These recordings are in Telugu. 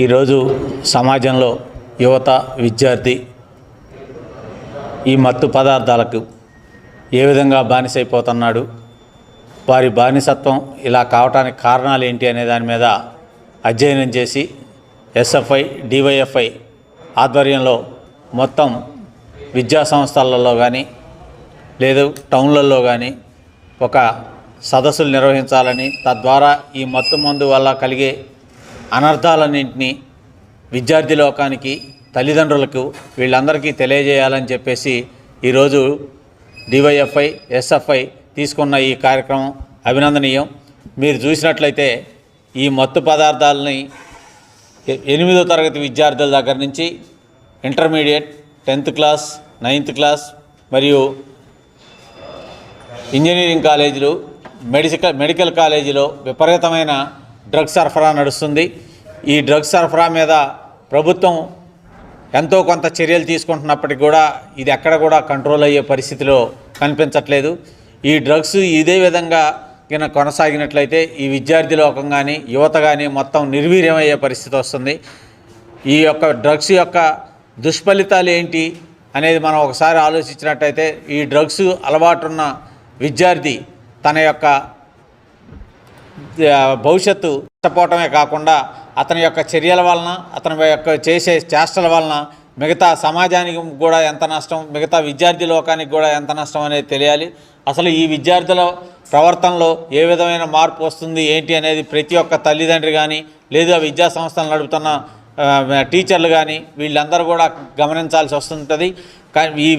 ఈరోజు సమాజంలో యువత విద్యార్థి ఈ మత్తు పదార్థాలకు ఏ విధంగా బానిసైపోతున్నాడు వారి బానిసత్వం ఇలా కావటానికి కారణాలు ఏంటి అనే దాని మీద అధ్యయనం చేసి ఎస్ఎఫ్ఐ డివైఎఫ్ఐ ఆధ్వర్యంలో మొత్తం విద్యా సంస్థలలో కానీ లేదు టౌన్లలో కానీ ఒక సదస్సులు నిర్వహించాలని తద్వారా ఈ మత్తు మందు వల్ల కలిగే అనర్థాలన్నింటినీ విద్యార్థి లోకానికి తల్లిదండ్రులకు వీళ్ళందరికీ తెలియజేయాలని చెప్పేసి ఈరోజు డివైఎఫ్ఐ ఎస్ఎఫ్ఐ తీసుకున్న ఈ కార్యక్రమం అభినందనీయం. మీరు చూసినట్లయితే ఈ మత్తు పదార్థాలని ఎ- ఎనిమిదో తరగతి విద్యార్థుల దగ్గర నుంచి intermediate tenth class ninth class మరియు ఇంజనీరింగ్ కాలేజీలు మెడిసికల్ మెడికల్ కాలేజీలో విపరీతమైన డ్రగ్స్ సరఫరా నడుస్తుంది. ఈ డ్రగ్స్ సరఫరా మీద ప్రభుత్వం ఎంతో కొంత చర్యలు తీసుకుంటున్నప్పటికీ కూడా ఇది ఎక్కడ కూడా కంట్రోల్ అయ్యే పరిస్థితిలో కనిపించట్లేదు. ఈ డ్రగ్స్ ఇదే విధంగా కింద కొనసాగినట్లయితే ఈ విద్యార్థి లోకం కానీ యువత కానీ మొత్తం నిర్వీర్యమయ్యే పరిస్థితి వస్తుంది. ఈ యొక్క డ్రగ్స్ యొక్క దుష్ఫలితాలు ఏంటి అనేది మనం ఒకసారి ఆలోచించినట్టయితే ఈ డ్రగ్స్ అలవాటున్న విద్యార్థి తన యొక్క భవిష్యత్తు నష్టపోవటమే కాకుండా అతని యొక్క చర్యల వలన అతని యొక్క చేసే చేష్టల వలన మిగతా సమాజానికి కూడా ఎంత నష్టం మిగతా విద్యార్థి లోకానికి కూడా ఎంత నష్టం అనేది తెలియాలి. అసలు ఈ విద్యార్థుల ప్రవర్తనలో ఏ విధమైన మార్పు వస్తుంది ఏంటి అనేది ప్రతి ఒక్క తల్లిదండ్రి కానీ లేదా విద్యా సంస్థలు నడుపుతున్న టీచర్లు కానీ వీళ్ళందరూ కూడా గమనించాల్సి వస్తుంటుంది. కానీ ఈ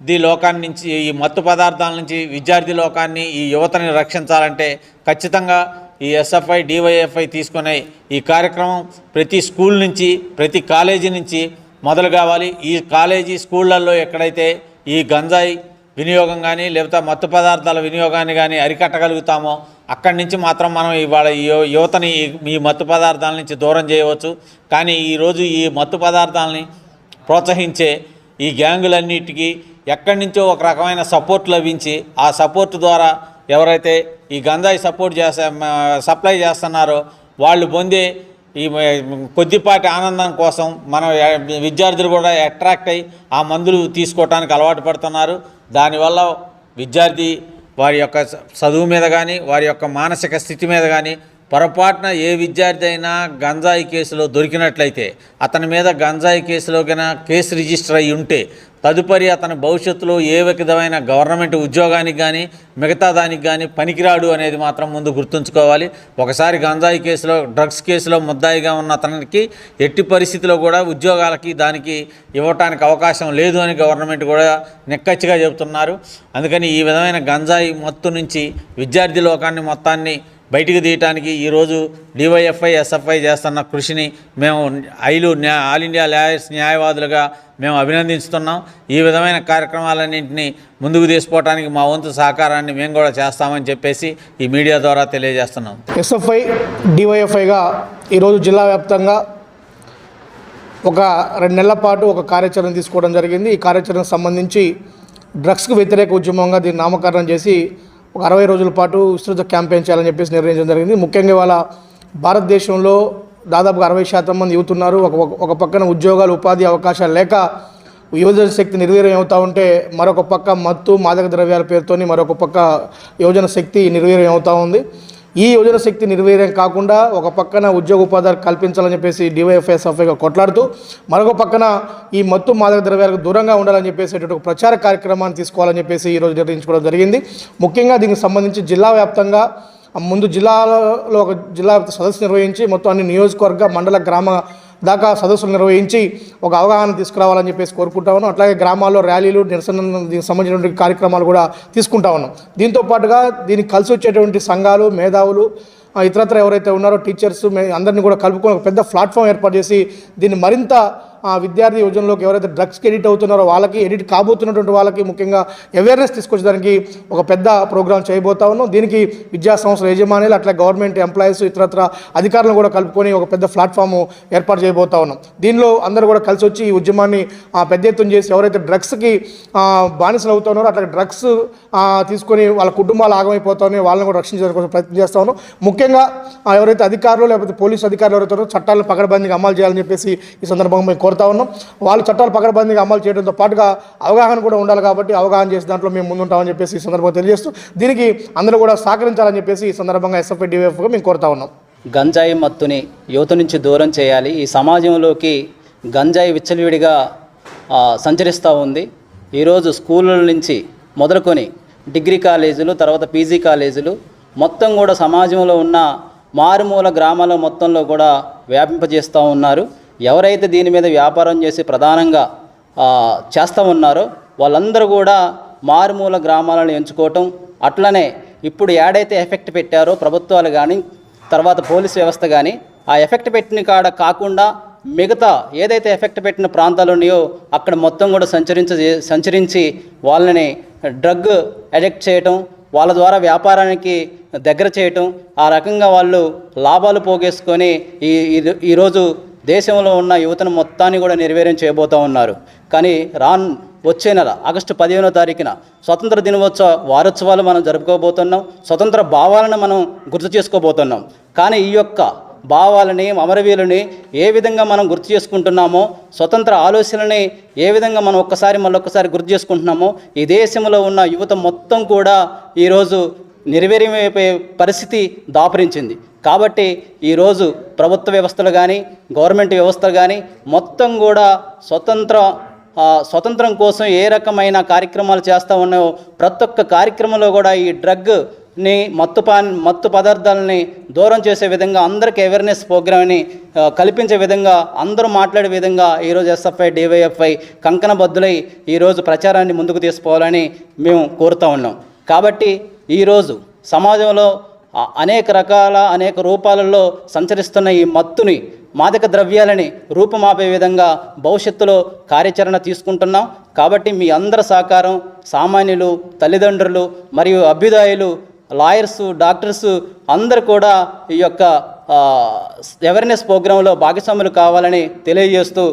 ది లోకాన్ని నుంచి ఈ మత్తు పదార్థాల నుంచి విద్యార్థి లోకాన్ని ఈ యువతని రక్షించాలంటే ఖచ్చితంగా ఈ ఎస్ఎఫ్ఐ డివైఎఫ్ఐ తీసుకునే ఈ కార్యక్రమం ప్రతి స్కూల్ నుంచి ప్రతి కాలేజీ నుంచి మొదలు కావాలి. ఈ కాలేజీ స్కూళ్ళల్లో ఎక్కడైతే ఈ గంజాయి వినియోగం కానీ లేకపోతే మత్తు పదార్థాల వినియోగాన్ని కానీ అరికట్టగలుగుతామో అక్కడి నుంచి మాత్రం మనం ఇవాళ ఈ యువతని ఈ- ఈ మత్తు పదార్థాల నుంచి దూరం చేయవచ్చు. కానీ ఈరోజు ఈ మత్తు పదార్థాలని ప్రోత్సహించే ఈ గ్యాంగులన్నిటికీ ఎక్కడి నుంచో ఒక రకమైన సపోర్ట్ లభించి ఆ సపోర్ట్ ద్వారా ఎవరైతే ఈ గంజాయి సపోర్ట్ చేసే సప్లై చేస్తున్నారో వాళ్ళు పొందే ఈ కొద్దిపాటి ఆనందం కోసం మనం విద్యార్థులు కూడా అట్రాక్ట్ అయ్యి ఆ మందులు తీసుకోవటానికి అలవాటు పడుతున్నారు. దానివల్ల విద్యార్థి వారి యొక్క చదువు మీద కానీ వారి యొక్క మానసిక స్థితి మీద కానీ పొరపాటున ఏ విద్యార్థి అయినా గంజాయి కేసులో దొరికినట్లయితే అతని మీద గంజాయి కేసులో కన్నా కేసు రిజిస్టర్ అయి ఉంటే తదుపరి అతని భవిష్యత్తులో ఏ విధమైన గవర్నమెంట్ ఉద్యోగానికి కానీ మిగతా దానికి కానీ పనికిరాడు అనేది మాత్రం ముందు గుర్తుంచుకోవాలి. ఒకసారి గంజాయి కేసులో డ్రగ్స్ కేసులో ముద్దాయిగా ఉన్న అతనికి ఎట్టి పరిస్థితిలో కూడా ఉద్యోగాలకి దానికి ఇవ్వటానికి అవకాశం లేదు అని గవర్నమెంట్ కూడా నిక్కచ్చిగా చెబుతున్నారు. అందుకని ఈ విధమైన గంజాయి మత్తు నుంచి విద్యార్థి లోకాన్ని మొత్తాన్ని బయటికి తీయటానికి ఈరోజు డివైఎఫ్ఐ ఎస్ఎఫ్ఐ చేస్తున్న కృషిని మేము ఐలు ఆల్ ఇండియా లాయర్స్ న్యాయవాదులుగా మేము అభినందిస్తున్నాం ఈ విధమైన కార్యక్రమాలన్నింటినీ ముందుకు తీసుకోవడానికి మా వంతు సహకారాన్ని మేము కూడా చేస్తామని చెప్పేసి ఈ మీడియా ద్వారా తెలియజేస్తున్నాం. ఎస్ఎఫ్ఐ డివైఎఫ్ఐగా ఈరోజు జిల్లా వ్యాప్తంగా ఒక రెండు నెలల పాటు ఒక కార్యాచరణ తీసుకోవడం జరిగింది. ఈ కార్యాచరణకు సంబంధించి డ్రగ్స్కు వ్యతిరేక ఉద్యమంగా దీన్ని నామకరణం చేసి ఒక అరవై రోజుల పాటు విస్తృత క్యాంపెయిన్ చేయాలని చెప్పేసి నిర్ణయించడం జరిగింది. ముఖ్యంగా ఇవాళ భారతదేశంలో దాదాపుగా అరవై శాతం మంది యువత ఉన్నారు ఒక ఒక- పక్కన ఉద్యోగాలు ఉపాధి అవకాశాలు లేక యువజన శక్తి నిర్వీర్యం అవుతూ ఉంటే మరొక పక్క మత్తు మాదక ద్రవ్యాల పేరుతోని మరొక పక్క యువజన శక్తి నిర్వీర్యం అవుతూ ఉంది. ఈ యువజన శక్తి నిర్వీర్యం కాకుండా ఒక పక్కన ఉద్యోగ ఉపాధి కల్పించాలని చెప్పేసి డివైఎఫ్ఎస్ఎఫ్ఐగా కొట్లాడుతూ మరొక పక్కన ఈ మత్తు మాదక ద్రవ్యాలకు దూరంగా ఉండాలని చెప్పేసి అటువంటి ఒక ప్రచార కార్యక్రమాన్ని తీసుకోవాలని చెప్పేసి ఈరోజు నిర్ణయించుకోవడం జరిగింది. ముఖ్యంగా దీనికి సంబంధించి జిల్లా వ్యాప్తంగా ముందు జిల్లాలో ఒక జిల్లా సదస్సు నిర్వహించి మొత్తం అన్ని నియోజకవర్గ మండల గ్రామ దాకా సదస్సులు నిర్వహించి ఒక అవగాహన తీసుకురావాలని చెప్పేసి కోరుకుంటా ఉన్నాం. అట్లాగే గ్రామాల్లో ర్యాలీలు నిరసన దీనికి సంబంధించినటువంటి కార్యక్రమాలు కూడా తీసుకుంటా ఉన్నాం. దీంతో పాటుగా దీనికి కలిసి వచ్చేటువంటి సంఘాలు మేధావులు ఇతరత్ర ఎవరైతే ఉన్నారో టీచర్స్ మే అందరినీ కూడా కలుపుకొని ఒక పెద్ద ప్లాట్ఫామ్ ఏర్పాటు చేసి దీన్ని మరింత విద్యార్థి యువజనలోకి ఎవరైతే డ్రగ్స్కి ఎడిట్ అవుతున్నారో వాళ్ళకి ఎడిట్ కాబోతున్నటువంటి వాళ్ళకి ముఖ్యంగా అవేర్నెస్ తీసుకొచ్చడానికి ఒక పెద్ద ప్రోగ్రామ్ చేయబోతా ఉన్నాం. దీనికి విద్యా సంస్థల యజమానులు అట్లా గవర్నమెంట్ ఎంప్లాయీస్ ఇతరత్ర అధికారులను కూడా కలుపుకొని ఒక పెద్ద ప్లాట్ఫామ్ ఏర్పాటు చేయబోతా ఉన్నాం. దీనిలో అందరూ కూడా కలిసి వచ్చి ఈ ఉద్యమాన్ని పెద్ద ఎత్తున చేసి ఎవరైతే డ్రగ్స్కి బానిసలు అవుతున్నారో అట్లా డ్రగ్స్ తీసుకొని వాళ్ళ కుటుంబాలు ఆగమైపోతాయని వాళ్ళని కూడా రక్షించడానికి కోసం ప్రయత్నం చేస్తా ఉన్నాం. ముఖ్యంగా ఎవరైతే అధికారులు లేకపోతే పోలీసు అధికారులు ఎవరైతే చట్టాలను పకడ్బందీగా అమలు చేయాలని చెప్పేసి ఈ సందర్భంగా మేము కోరుతా ఉన్నాం. వాళ్ళు చట్టాలు పకడబందీగా అమలు చేయడంతో పాటుగా అవగాహన కూడా ఉండాలి కాబట్టి అవగాహన చేసే దాంట్లో మేము ముందుంటామని చెప్పేసి ఈ సందర్భంగా తెలియజేస్తూ దీనికి అందరూ కూడా సహకరించాలని చెప్పేసి ఈ సందర్భంగా ఎస్ఎఫ్ఐ డివైఎఫ్గా మేము కోరుతా ఉన్నాం. గంజాయి మత్తుని యువత నుంచి దూరం చేయాలి. ఈ సమాజంలోకి గంజాయి విచ్చలవిడిగా సంచరిస్తూ ఉంది. ఈరోజు స్కూళ్ళ నుంచి మొదలుకొని డిగ్రీ కాలేజీలు తర్వాత పీజీ కాలేజీలు మొత్తం కూడా సమాజంలో ఉన్న మారుమూల గ్రామాల మొత్తంలో కూడా వ్యాపింపజేస్తూ ఉన్నారు. ఎవరైతే దీని మీద వ్యాపారం చేసి ప్రధానంగా చేస్తూ ఉన్నారో వాళ్ళందరూ కూడా మారుమూల గ్రామాలను ఎంచుకోవటం అట్లనే ఇప్పుడు ఏడైతే ఎఫెక్ట్ పెట్టారో ప్రభుత్వాలు కానీ తర్వాత పోలీస్ వ్యవస్థ కానీ ఆ ఎఫెక్ట్ పెట్టిన కాడ కాకుండా మిగతా ఏదైతే ఎఫెక్ట్ పెట్టిన ప్రాంతాలు ఉన్నాయో అక్కడ మొత్తం కూడా సంచరించ సంచరించి వాళ్ళని డ్రగ్ అడిక్ట్ చేయటం వాళ్ళ ద్వారా వ్యాపారానికి దగ్గర చేయటం ఆ రకంగా వాళ్ళు లాభాలు పోగేసుకొని ఈ ఈ- ఈరోజు దేశంలో ఉన్న యువతను మొత్తాన్ని కూడా నిర్వీర్యం చేయబోతూ ఉన్నారు. కానీ రాన్ వచ్చే నెల ఆగస్టు పదిహేనో తారీఖున స్వతంత్ర దినోత్సవ వారోత్సవాలు మనం జరుపుకోబోతున్నాం. స్వతంత్ర భావాలను మనం గుర్తు చేసుకోబోతున్నాం. కానీ ఈ యొక్క భావాలని అమరవీరుని ఏ విధంగా మనం గుర్తు చేసుకుంటున్నామో స్వతంత్ర ఆలోచనలని ఏ విధంగా మనం ఒక్కసారి మళ్ళొక్కసారి గుర్తు చేసుకుంటున్నామో ఈ దేశంలో ఉన్న యువత మొత్తం కూడా ఈరోజు నిర్వీర్యమైపోయే పరిస్థితి దాపరించింది. కాబట్టి ఈరోజు ప్రభుత్వ వ్యవస్థలు కానీ గవర్నమెంట్ వ్యవస్థలు కానీ మొత్తం కూడా స్వతంత్ర స్వతంత్రం కోసం ఏ రకమైన కార్యక్రమాలు చేస్తూ ఉన్నాయో ప్రతి ఒక్క కార్యక్రమంలో కూడా ఈ డ్రగ్ని మత్తు పా మత్తు పదార్థాలని దూరం చేసే విధంగా అందరికీ అవేర్నెస్ ప్రోగ్రామ్ని కల్పించే విధంగా అందరూ మాట్లాడే విధంగా ఈరోజు ఎస్ఎఫ్ఐ డివైఎఫ్ఐ కంకణబద్దులై ఈరోజు ప్రచారాన్ని ముందుకు తీసుకోవాలని మేము కోరుతూ ఉన్నాం. కాబట్టి ఈరోజు సమాజంలో అనేక రకాల అనేక రూపాలలో సంచరిస్తున్న ఈ మత్తుని మాదక ద్రవ్యాలని రూపుమాపే విధంగా భవిష్యత్తులో కార్యాచరణ తీసుకుంటున్నాం. కాబట్టి మీ అందరి సహకారం సామాన్యులు తల్లిదండ్రులు మరియు అభ్యుదాయులు లాయర్స్ డాక్టర్స్ అందరు కూడా ఈ యొక్క అవేర్నెస్ ప్రోగ్రాంలో భాగస్వాములు కావాలని తెలియజేస్తూ